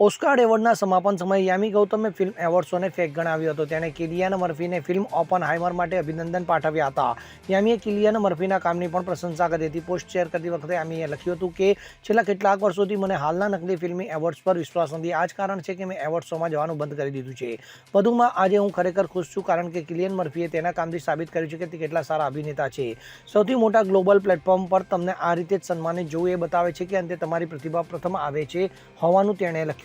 Oscar એવોર્ડના સમાપન સમયે યામી ગૌતમે ફિલ્મ એવોર્ડ્સોને ફેક ગણાવ્યો હતો. તેણે કિલિયાન મર્ફીને ફિલ્મ ઓપન હાઇમર માટે અભિનંદન પાઠવ્યા હતા. યામીએ કિલિયાન મર્ફીના કામની પણ પ્રશંસા કરી હતી. પોસ્ટ શેર કરતી વખતે યામીએ લખ્યું હતું કે, છેલ્લા કેટલાક વર્ષોથી મને હાલના નકલી ફિલ્મી એવોર્ડ્સ પર વિશ્વાસ નથી. આ જ કારણ છે કે મેં એવોર્ડ શોમાં જવાનું બંધ કરી દીધું છે. વધુમાં, આજે હું ખરેખર ખુશ છું કારણ કે કિલિયન મર્ફીએ તેના કામથી સાબિત કર્યું છે કે તે કેટલા સારા અભિનેતા છે. સૌથી મોટા ગ્લોબલ પ્લેટફોર્મ પર તમને આ રીતે જ સન્માનિત જોવું એ બતાવે છે કે અંતે તમારી પ્રતિભા પ્રથમ આવે છે હોવાનું તેણે લખ્યું